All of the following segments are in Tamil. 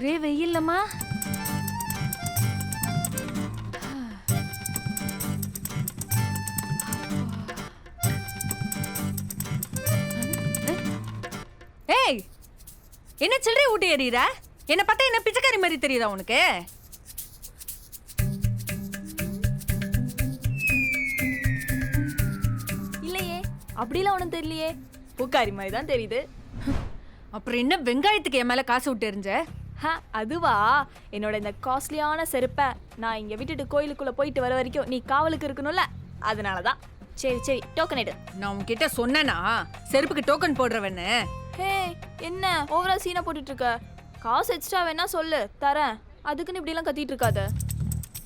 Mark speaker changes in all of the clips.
Speaker 1: ஒரே வெயில்லம்மா. ஏய் என்ன சில்லறை ஊட்டி எறிகிற என்னை பார்த்தா என்ன பிச்சைக்காரி மாதிரி தெரியுதா உனக்கு?
Speaker 2: இல்லையே அப்படிலாம் ஒன்றும் தெரியலையே. பூக்காரி மாதிரி தான் தெரியுது.
Speaker 1: அப்புறம் என்ன வெங்காயத்துக்கு என் மேல காசு விட்டு எறிஞ்ச?
Speaker 2: ஹ அதுவா? என்னோட இந்த காஸ்ட்லியான செருப்பை நான் இங்கே விட்டுட்டு கோயிலுக்குள்ளே போயிட்டு வர வரைக்கும் நீ காவலுக்கு இருக்கணும்ல? அதனால தான் சரி சரி டோக்கன் எடு.
Speaker 1: நான் உன்கிட்ட சொன்னேனா? செருப்புக்கு டோக்கன் போடுறவன்னு.
Speaker 2: ஹே என்ன? ஓவரா சீனை போட்டுட்டு இருக்க காசு எக்ஸ்ட்ரா வேணா சொல்லு தரேன். அதுக்குன்னு இப்படிலாம் கத்திட்டு இருக்காத.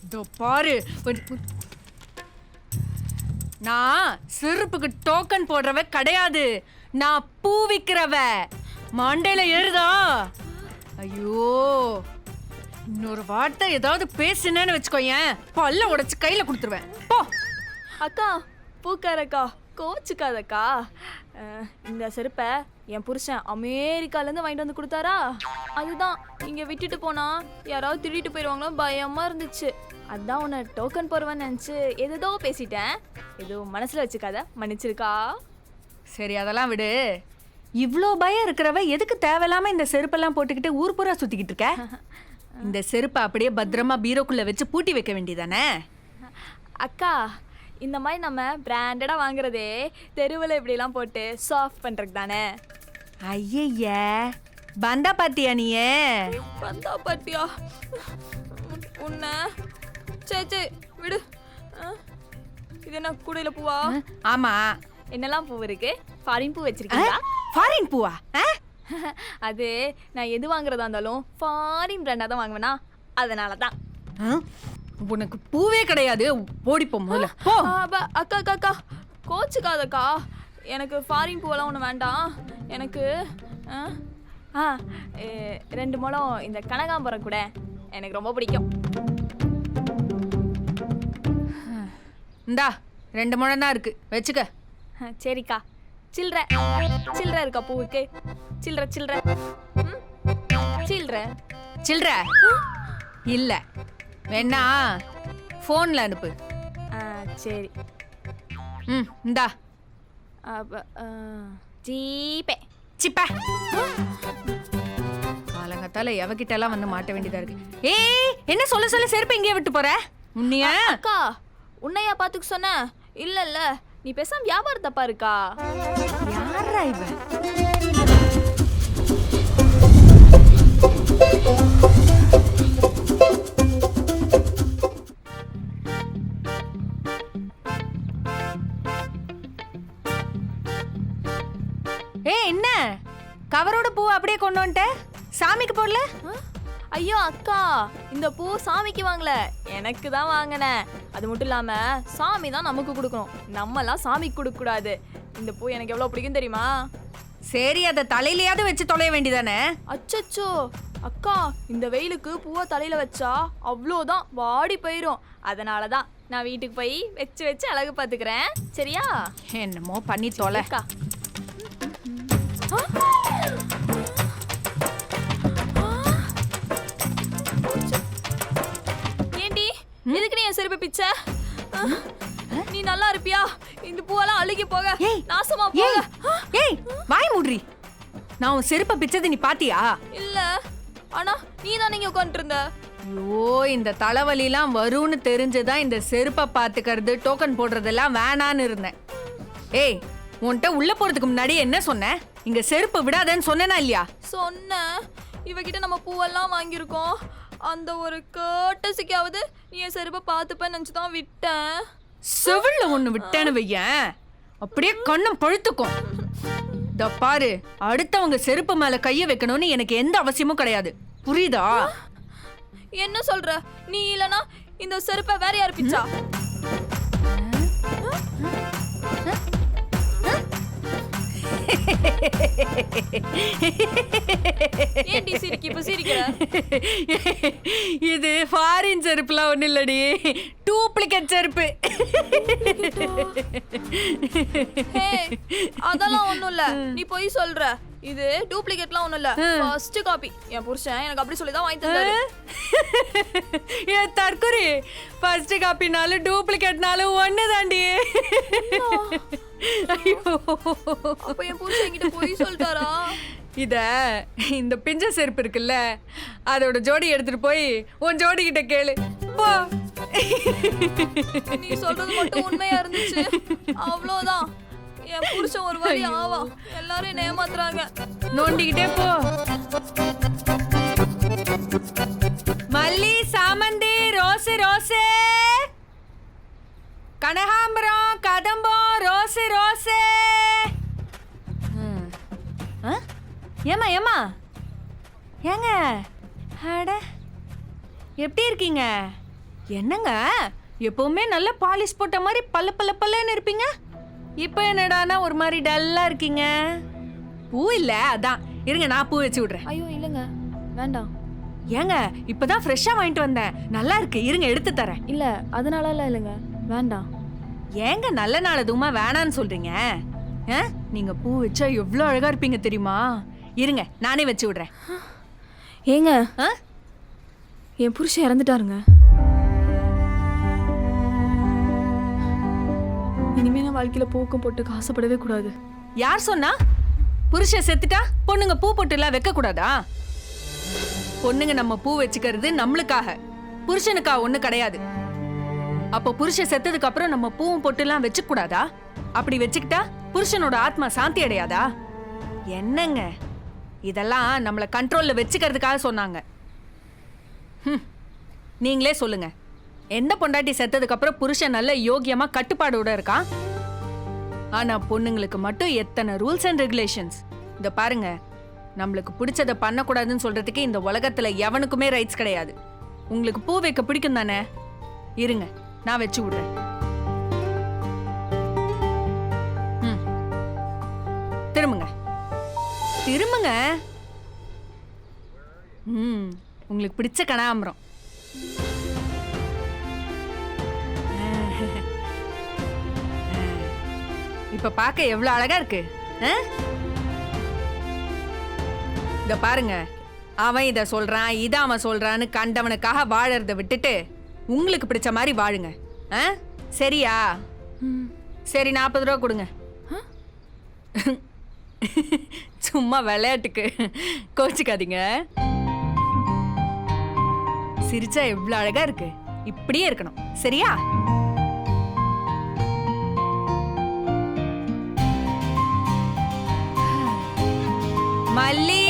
Speaker 1: இதோ பாரு நான் செருப்புக்கு டோக்கன் போடுறவ கிடையாது. நான் பூ விக்கிறவ. மண்டையில ஏறுதா? ஐயோ இன்னொரு வார்த்தை ஏதாவது பேசுனேன்னு வச்சுக்கோயேன். பல்ல உடைச்சு கையில கொடுத்துருவேன். போ.
Speaker 2: அக்கா பூக்காரக்கா கோச்சுக்காதக்கா. இந்த செருப்பை என் புருஷன் அமெரிக்காலேருந்து வாங்கிட்டு வந்து கொடுத்தாரா? அதுதான் இங்கே விட்டுட்டு போனா யாராவது திருடிட்டு போயிடுவாங்களோ பயமா இருந்துச்சு. அதான் உன்னை டோக்கன் போடுவேன்னு நினச்சி எதோ பேசிட்டேன். எதுவும் மனசில் வச்சுக்காத மன்னிச்சிருக்கா?
Speaker 1: சரி அதெல்லாம் விடு. இவ்வளோ பயம் இருக்கிறவ எதுக்கு தேவையில்லாம இந்த செருப்பெல்லாம் போட்டுக்கிட்டு ஊர் பூரா சுத்திக்கிட்டு இருக்க? இந்த செருப்பை அப்படியே பத்திரமா பீரோக்குள்ள வச்சு பூட்டி வைக்க வேண்டியதானே?
Speaker 2: அக்கா இந்த மாதிரி நம்ம பிராண்டடாக வாங்குறதே தெருவில் இப்படிலாம் போட்டு சாஃப்ட் பண்ணுறதுக்கு தானே?
Speaker 1: ஐயய்ய பந்தா பாத்தியா நீயே?
Speaker 2: வந்தா பாட்டியா உன்னை? சரி சரி விடு. இது என்ன கூடையில பூவா?
Speaker 1: ஆமா.
Speaker 2: என்னெல்லாம் பூ இருக்கு? ஃபாரின் பூ வச்சிருக்கீங்களா?
Speaker 1: ஃபாரின் பூவா?
Speaker 2: அது நான் எது வாங்குறதா இருந்தாலும் ஃபாரின் பிராண்டாக தான் வாங்குவேனா? அதனால தான்?
Speaker 1: உனக்கு பூவே கிடையாது. ஓடி போ முதல்ல. போ.
Speaker 2: அக்கா அக்கா அக்கா. கோச்சுக்காதக்கா. எனக்கு ஃபாரின் பூவெல்லாம் ஒன்றும் வேண்டாம். எனக்கு ஆ, ரெண்டு முழம் இந்த கனகாம்பரம் கூட எனக்கு ரொம்ப பிடிக்கும்.
Speaker 1: இந்தா ரெண்டு முழம் தான் இருக்கு. வச்சுக்க.
Speaker 2: சரிக்கா. சில்லற சில்லற இருக்கா பூவுக்கு? சில்லற ம்? சில்லற
Speaker 1: சில்ற? இல்ல. வேணா ஃபோன்ல அனுப்பு.
Speaker 2: சரி.
Speaker 1: ம் இந்தா.
Speaker 2: ஜீபே
Speaker 1: சிப்ப. காலங்கத்தால எவகிட்ட எல்லாம் வந்து மாட்ட வேண்டியதா இருக்கு. ஏய் என்ன சொல்ல சொல்ல செருப்பு இங்கே விட்டு போற? உன்னைய?
Speaker 2: அக்கா உன்னையா பாத்துக்க சொன்ன இல்ல இல்ல நீ பேசாம வியாபாரம் தப்பா இருக்கா?
Speaker 1: யாரா இவன்? ஏய் என்ன? கவரோட பூ அப்படியே கொண்டு வந்துட்ட? சாமிக்கு போடல?
Speaker 2: ஐயோ அக்கா இந்த பூ சாமிக்கு வாங்கல. எனக்கு தான் வாங்கினேன் அது மட்டும் இல்லாம சாமி தான் நமக்கு கொடுக்கணும். நம்மலாம் சாமிக்கு கொடுக்க கூடாது இந்த பூ எனக்கு எவ்வளவு பிடிக்கும் தெரியுமா?
Speaker 1: சரி அதை தலையிலயாவது வச்சு தொலைய வேண்டியதானே?
Speaker 2: அச்சச்சோ! அக்கா இந்த வெயிலுக்கு பூவை தலையில வச்சா அவ்வளோதான் வாடி போயிடும் அதனால தான் நான் வீட்டுக்கு போய் வச்சு வச்சு அழகு பார்த்துக்கிறேன். சரியா?
Speaker 1: என்னமோ பண்ணி தொலை.
Speaker 2: செருப்பு பிச்சை? நீ நல்லா இருப்பியா? இந்த பூவெல்லாம் அழுகி போக. நாசமா போக.
Speaker 1: ஏய் வாய் மூடுறி. நான் உன் செருப்பை பிச்சது நீ பாத்தியா?
Speaker 2: இல்ல. ஆனா நீ தான் நீங்க உட்காந்துட்டு இருந்த
Speaker 1: ஐயோ இந்த தலைவலிலாம் வரும்னு தெரிஞ்சுதான் இந்த செருப்பை பாத்துக்கிறது டோக்கன் போடுறதெல்லாம் வேணான்னு இருந்தேன். ஏய் உன்கிட்ட உள்ள போறதுக்கு முன்னாடி என்ன சொன்னேன் இங்க செருப்பு விடாதேன்னு சொன்னேனா இல்லையா?
Speaker 2: சொன்ன. இவகிட்ட நம்ம பூவெல்லாம் வாங்கியிருக்கோம். அந்த ஒரு கேட்டசிக்காவது நீ என் செருப்பை பார்த்துப்பேன்னு நினச்சி தான் விட்டேன்.
Speaker 1: செவில்ல ஒண்ணு விட்டேன்னு வையேன். அப்படியே கண்ணம் பழுத்துக்கும். இந்த பாரு அடுத்தவங்க செருப்பு மேல கைய வைக்கணும்னு எனக்கு எந்த அவசியமும் கிடையாது. புரியுதா?
Speaker 2: என்ன சொல்ற? நீ இல்லனா இந்த செருப்பை வேற யார் பிச்சா? ஏன்டி சிரிக்கி? இப்ப சிரிக்கிற?
Speaker 1: இது ஃபாரின் செருப்புலாம் ஒன்றும் இல்லடி. டூப்ளிகேட் செருப்பு.
Speaker 2: அதெல்லாம் ஒண்ணும் இல்ல. நீ போய் சொல்ற. இது டூப்ளிகேட்லாம் ஒண்ணும் இல்ல ஃபர்ஸ்ட் காப்பி என் புருஷன் எனக்கு அப்படி சொல்லி தான் வாங்கி தந்தாரு.
Speaker 1: ஏ தற்குறி ஃபர்ஸ்ட் காப்பினாலும் டூப்ளிகேட்னாலும் ஒன்று தாண்டி ஐயோ.
Speaker 2: அப்ப என் புருஷன் என்கிட்ட போய் சொல்லிட்டாரா?
Speaker 1: இத இந்த பிஞ்ச செருப்பு இருக்குல்ல அதோட ஜோடி எடுத்துட்டு போய் உன் ஜோடி கிட்ட கேளு. போ.
Speaker 2: நீ சொல்றது மட்டும் உண்மையா இருந்துச்சு. அவ்வளவுதான். என் புருஷன் ஒரு வழி ஆவா எல்லாரும் என்ன ஏமாத்துறாங்க.
Speaker 1: நோண்டிக்கிட்டே போ. மல்லி சாமந்தி ரோசு ரோசு கனகாம்பரம் கதம்பம் ரோசு ரோசு ம். ஆ? ஏம்மா ஏம்மா? ஏங்க? அட. எப்படி இருக்கீங்க? என்னங்க? எப்பவுமே நல்ல பாலிஷ் போட்ட மாதிரி பல்ல பல்ல பல்லன்னு இருப்பீங்க. இப்போ என்னடானா ஒரு மாதிரி டல்லா இருக்கீங்க. பூ இல்ல அதான். இருங்க நான் பூ வச்சு விடுறேன்.
Speaker 2: ஐயோ இல்லைங்க. வேண்டாம்.
Speaker 1: ஏங்க இப்பதான் ஃப்ரெஷ்ஷா வாங்கிட்டு வந்தேன். நல்லா இருக்கு. இருங்க எடுத்து தரேன்.
Speaker 2: இல்ல அதனால எல்லாம் இல்லைங்க. வேண்டாம்.
Speaker 1: ஏங்க நல்ல நாள் எதுவுமா வேணான்னு சொல்றீங்க? ஆ? நீங்க பூ வச்சா எவ்வளவு அழகா இருப்பீங்க தெரியுமா? இருங்க நானே வச்சு விடுறேன்.
Speaker 2: ஏங்க.
Speaker 1: ஆ?
Speaker 2: என் புருஷன் இறந்துட்டாருங்க. வாழ்க்கையில பூக்கம் போட்டு ஆசைப்படவே கூடாது.
Speaker 1: யார் சொன்னா? புருஷன் செத்துட்டா பொண்ணுங்க பூ போட்டு எல்லாம் வைக்க கூடாதா பொண்ணுங்க நம்ம பூ வச்சுக்கிறது நம்மளுக்காக. புருஷனுக்கா ஒண்ணு கிடையாது. அப்போ புருஷன் செத்ததுக்கு அப்புறம் நம்ம பூவும் பொட்டு எல்லாம் வச்சுக்க கூடாதா அப்படி வச்சுக்கிட்டா புருஷனோட ஆத்மா சாந்தி அடையாதா? என்னங்க? இதெல்லாம் நம்மளை கண்ட்ரோல்ல வச்சுக்கிறதுக்காக சொன்னாங்க. நீங்களே சொல்லுங்க. எந்த பொண்டாட்டி செத்ததுக்கு அப்புறம் புருஷன் நல்ல யோகியமா கட்டுப்பாடோட இருக்கான்? ஆனா பொண்ணுங்களுக்கு மட்டும் எத்தனை ரூல்ஸ் அண்ட் ரெகுலேஷன்ஸ் இந்த பாருங்க. நம்மளுக்கு பிடிச்சத பண்ணக்கூடாதுன்னு சொல்றதுக்கு இந்த உலகத்துல எவனுக்குமே ரைட்ஸ் கிடையாது. உங்களுக்கு பூ வைக்க பிடிக்கும் தானே? இருங்க நான் வச்சு விடுறேன். திரும்புங்க. திரும்புங்க. ம். உங்களுக்கு பிடிச்ச கனகாம்பரம் இப்ப பார்க்க எவ்வளவு அழகா இருக்கு? இத பாருங்க. அவன் இத சொல்றான் இத அவன் சொல்றான்னு கண்டவனுக்காக வாழறத விட்டுட்டு உங்களுக்கு பிடிச்ச மாதிரி வாழுங்க? சரியா? சரி நாற்பது ரூபா கொடுங்க. சும்மா விளையாட்டுக்கு கோச்சிக்காதீங்க. சிரிச்சா எவ்வளவு அழகா இருக்கு. இப்படியே இருக்கணும். சரியா? மல்லி